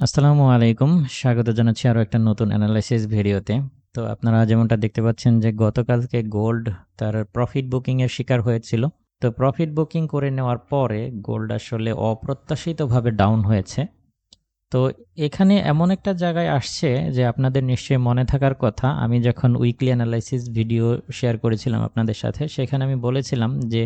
আসসালামু আলাইকুম। স্বাগত জানাচ্ছি আরও একটা নতুন অ্যানালাইসিস ভিডিওতে। তো আপনারা যেমনটা দেখতে পাচ্ছেন যে গতকালকে গোল্ড তার প্রফিট বুকিংয়ের শিকার হয়েছিল। তো প্রফিট বুকিং করে নেওয়ার পরে গোল্ড আসলে অপ্রত্যাশিতভাবে ডাউন হয়েছে। তো এখানে এমন একটা জায়গায় আসছে যে আপনাদের নিশ্চয়ই মনে থাকার কথা। আমি যখন উইকলি অ্যানালাইসিস ভিডিও শেয়ার করেছিলাম আপনাদের সাথে, সেখানে আমি বলেছিলাম যে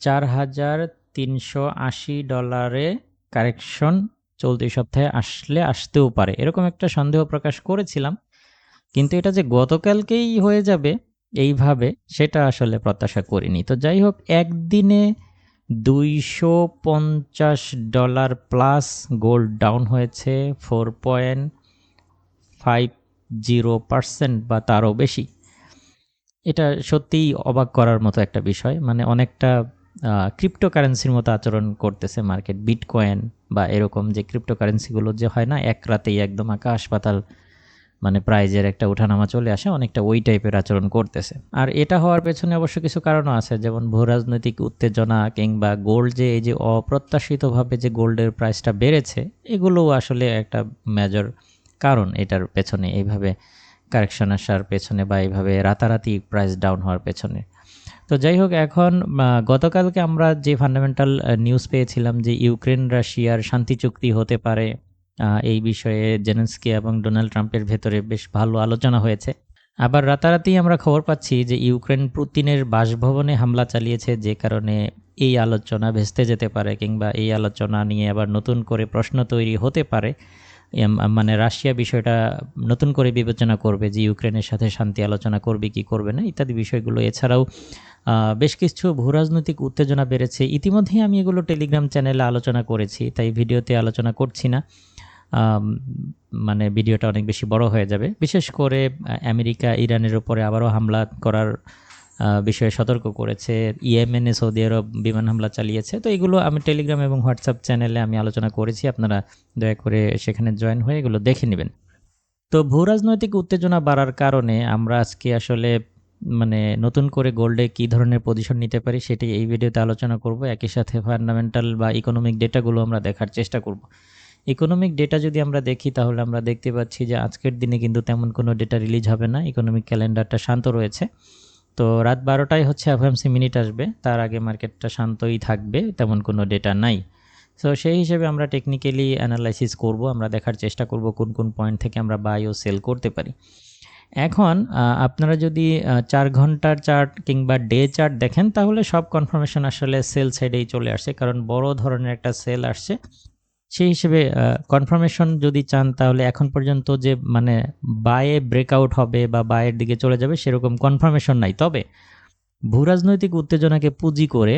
চার হাজার তিনশো আশি ডলারে কারেকশন চলতি সপ্তাহে আসলে আসতেও পারে। এরকম একটা সন্দেহ প্রকাশ করেছিলাম। কিন্তু এটা যে গতকালকেই হয়ে যাবে এইভাবে, সেটা আসলে প্রত্যাশা করিনি। তো যাই হোক, একদিনে দুইশো পঞ্চাশ ডলার প্লাস গোল্ড ডাউন হয়েছে, four point five zero percent বা তারও বেশি। এটা সত্যিই অবাক করার মতো একটা বিষয়। মানে অনেকটা ক্রিপ্টোকারেন্সির মতো আচরণ করতেছে মার্কেট বিটকয়েন বা এরকম যে ক্রিপ্টোকারেন্সিগুলো যে হয় না, এক রাতেই একদম আকাশ পাতাল মানে প্রাইজের একটা ওঠানামা চলে আসে, অনেকটা ওই টাইপের আচরণ করতেছে। আর এটা হওয়ার পেছনে অবশ্য কিছু কারণও আছে, যেমন ভূরাজনৈতিক উত্তেজনা কিংবা গোল্ড যে, এই যে অপ্রত্যাশিতভাবে যে গোল্ডের প্রাইসটা বেড়েছে, এগুলোও আসলে একটা মেজর কারণ এটার পেছনে। এইভাবে কারেকশন আসার পেছনে বা এইভাবে রাতারাতি প্রাইস ডাউন হওয়ার পেছনে। তো যাই হোক, এখন গতকালকে আমরা যে ফান্ডামেন্টাল নিউজ পেয়েছিলাম যে ইউক্রেন, রাশিয়ার শান্তি চুক্তি হতে পারে এই বিষয়ে জেনেন্সকি এবং ডোনাল্ড ট্রাম্পের ভেতরে বেশ ভালো আলোচনা হয়েছে। আবার রাতারাতি আমরা খবর পাচ্ছি যে ইউক্রেন পুতিনের বাসভবনে হামলা চালিয়েছে, যে কারণে এই আলোচনা ভেস্তে যেতে পারে কিংবা এই আলোচনা নিয়ে আবার নতুন করে প্রশ্ন তৈরি হতে পারে। মানে রাশিয়া বিষয়টা নতুন করে বিবেচনা করবে যে ইউক্রেনের সাথে শান্তি আলোচনা করবে, কি করবে না, ইত্যাদি বিষয়গুলো। এছাড়াও বেশ কিছু ভূরাজনৈতিক উত্তেজনা বেড়েছে। ইতিমধ্যেই আমি এগুলো টেলিগ্রাম চ্যানেলে আলোচনা করেছি, তাই ভিডিওতে আলোচনা করছি না। মানে ভিডিওটা অনেক বেশি বড় হয়ে যাবে। বিশেষ করে আমেরিকা ইরানের উপরে আবারও হামলা করার বিষয়ে সতর্ক করেছে। ইয়েমেনে সৌদি আরব বিমান হামলা চালিয়েছে। তো এগুলো আমি টেলিগ্রাম এবং হোয়াটসঅ্যাপ চ্যানেলে আমি আলোচনা করেছি। আপনারা দয়া করে সেখানে জয়েন হয়ে এগুলো দেখে নেবেন। তো ভূরাজনৈতিক উত্তেজনা বাড়ার কারণে আমরা আজকে আসলে মানে নতুন করে গোল্ডে কী ধরনের পজিশন নিতে পারি সেটি এই ভিডিওতে আলোচনা করব। একই সাথে ফান্ডামেন্টাল বা ইকোনমিক ডেটাগুলো আমরা দেখার চেষ্টা করব। ইকোনমিক ডেটা যদি আমরা দেখি তাহলে আমরা দেখতে পাচ্ছি যে আজকের দিনে কিন্তু তেমন কোনো ডেটা রিলিজ হবে না। ইকোনমিক ক্যালেন্ডারটা শান্ত রয়েছে। তো রাত বারোটায় হচ্ছে এফএমসি মিনিট আসবে। তার আগে মার্কেটটা শান্তই থাকবে, তেমন কোনো ডেটা নাই। সো সেই হিসেবে আমরা টেকনিক্যালি অ্যানালাইসিস করব, আমরা দেখার চেষ্টা করব কোন কোন পয়েন্ট থেকে আমরা বাই ও সেল করতে পারি। এখন আপনারা যদি চার ঘণ্টার চার্ট কিংবা ডে চার্ট দেখেন, তাহলে সব কনফার্মেশন আসলে সেল সাইডেই চলে আসছে কারণ বড় ধরনের একটা সেল আসছে। সেই হিসেবে কনফার্মেশন যদি চান, তাহলে এখন পর্যন্ত যে মানে বায়ে ব্রেকআউট হবে বা বায়ের দিকে চলে যাবে, সেরকম কনফার্মেশন নাই। তবে, ভূরাজনৈতিক উত্তেজনাকে পুঁজি করে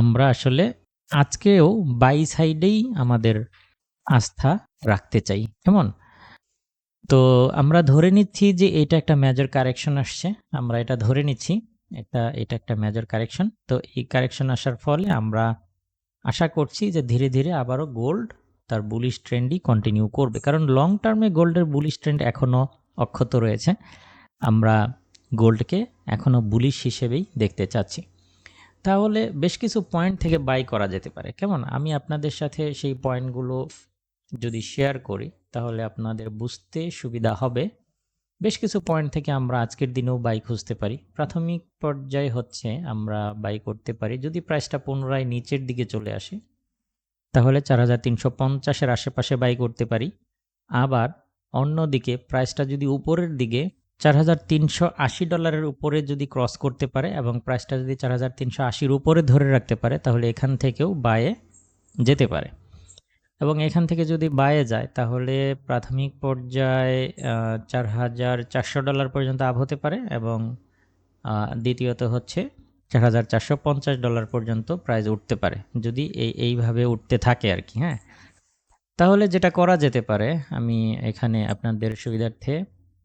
আমরা আসলে আজকেও বাই সাইডেই আমাদের আস্থা রাখতে চাই। কেমন? তো আমরা ধরে নিচ্ছি যে, এটা একটা মেজর কারেকশন আসছে। আমরা এটা ধরে নিচ্ছি, এটা এটা একটা মেজর কারেকশন তো এই কারেকশন আসার ফলে আমরা আশা করছি যে ধীরে ধীরে আবারও গোল্ড তার বুলিশ ট্রেন্ডই কন্টিনিউ করবে। কারণ লং টার্মে গোল্ডের বুলিশ ট্রেন্ড এখনও অক্ষত রয়েছে। আমরা গোল্ডকে এখনও বুলিশ হিসেবেই দেখতে চাচ্ছি। তাহলে বেশ কিছু পয়েন্ট থেকে বাই করা যেতে পারে। কেমন? আমি আপনাদের সাথে সেই পয়েন্টগুলো যদি শেয়ার করি, তাহলে আপনাদের বুঝতে সুবিধা হবে। বেশ কিছু পয়েন্ট থেকে আমরা আজকের দিনেও বাই খুঁজতে পারি। প্রাথমিক পর্যায়ে হচ্ছে আমরা বাই করতে পারি। যদি প্রাইসটা পুনরায় নিচের দিকে চলে আসে, তাহলে চার হাজার তিনশো পঞ্চাশের আশেপাশে বাই করতে পারি। আবার অন্যদিকে প্রাইসটা যদি উপরের দিকে চার হাজার তিনশো আশি ডলারের উপরে যদি ক্রস করতে পারে এবং প্রাইসটা যদি চার হাজার তিনশো আশির উপরে ধরে রাখতে পারে, তাহলে এখান থেকেও বায়ে যেতে পারে। এবং এখান থেকে যদি বায়ে যায়, তাহলে প্রাথমিক পর্যায়ে চার হাজার চারশো ডলার পর্যন্ত আপ হতে পারে এবং দ্বিতীয়ত হচ্ছে চার হাজার চারশো পঞ্চাশ ডলার পর্যন্ত প্রাইস উঠতে পারে, যদি এই, এইভাবে উঠতে থাকে আর কি হ্যাঁ? তাহলে যেটা করা যেতে পারে, আমি এখানে আপনাদের সুবিধার্থে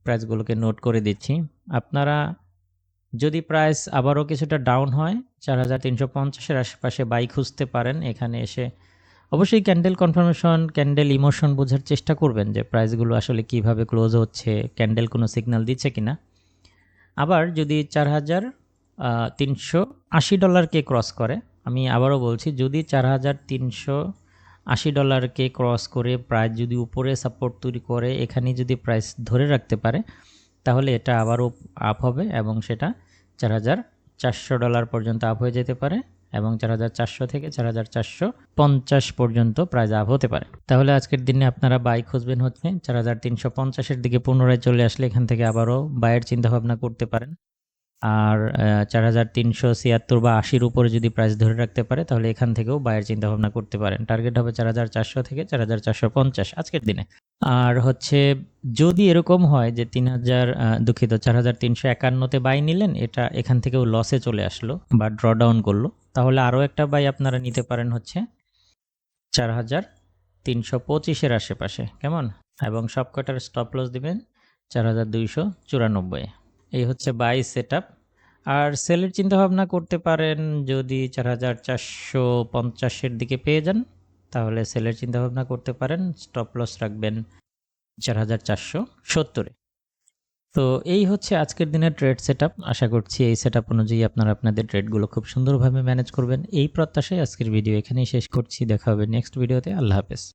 প্রাইসগুলোকে নোট করে দিচ্ছি। আপনারা যদি প্রাইস আবারও কিছুটা ডাউন হয়, চার হাজার তিনশো পঞ্চাশের আশেপাশে বাই খুঁজতে পারেন, এখানে এসে অবশ্যই ক্যান্ডেল কনফার্মেশন, ক্যান্ডেল ইমোশন বোঝার চেষ্টা করবেন যে প্রাইসগুলো আসলে কীভাবে ক্লোজ হচ্ছে, ক্যান্ডেল কোনো সিগন্যাল দিচ্ছে কি না আবার যদি চার হাজার তিনশো আশি ডলারকে ক্রস করে, আমি আবারও বলছি, যদি চার হাজার তিনশো আশি ডলারকে ক্রস করে প্রাইস যদি উপরে সাপোর্ট তৈরি করে এখানে যদি প্রাইস ধরে রাখতে পারে, তাহলে এটা আবারও আপ হবে এবং সেটা চার হাজার চারশো ডলার পর্যন্ত আপ হয়ে যেতে পারে। এবং চার হাজার চারশো থেকে চার হাজার চারশো পঞ্চাশ পর্যন্ত প্রাইস আপ হতে পারে। তাহলে আজকের দিনে আপনারা বাই খুঁজবেন হচ্ছে চার হাজার তিনশো পঞ্চাশের দিকে পুনরায় চলে আসলে এখান থেকে আবারও বাইয়ের চিন্তাভাবনা করতে পারেন। আর চার হাজার তিনশো ছিয়াত্তর বা আশির উপরে যদি প্রাইস ধরে রাখতে পারে, তাহলে এখান থেকেও বায়ের চিন্তা ভাবনা করতে পারেন। টার্গেট হবে চার হাজার চারশো থেকে চার হাজার চারশো পঞ্চাশ আজকের দিনে। আর হচ্ছে, যদি এরকম হয় যে তিন হাজার দুঃখিত, চার হাজার তিনশো একান্নতে বাই নিলেন, এটা এখান থেকেও লসে চলে আসলো বা ড্র ডাউন করল তাহলে আরও একটা বাই আপনারা নিতে পারেন হচ্ছে চার হাজার তিনশো পঁচিশের আশেপাশে, কেমন? এবং সবকটার স্টপ লস দিবেন চার হাজার দুইশো চুরানব্বই। এই হচ্ছে বাই সেট আপ আর সেলের চিন্তাভাবনা করতে পারেন যদি চার হাজার চারশো পঞ্চাশের দিকে পেয়ে যান, তাহলে সেলের চিন্তাভাবনা করতে পারেন স্টপ লস রাখবেন চার হাজার চারশো সত্তরে। তো এই হচ্ছে আজকের দিনের ট্রেড সেট আশা করছি এই সেট অনুযায়ী আপনারা আপনাদের ট্রেডগুলো খুব সুন্দরভাবে ম্যানেজ করবেন। এই প্রত্যাশায় আজকের ভিডিও এখানেই শেষ করছি। দেখা হবে নেক্সট ভিডিওতে আল্লাহ হাফেজ।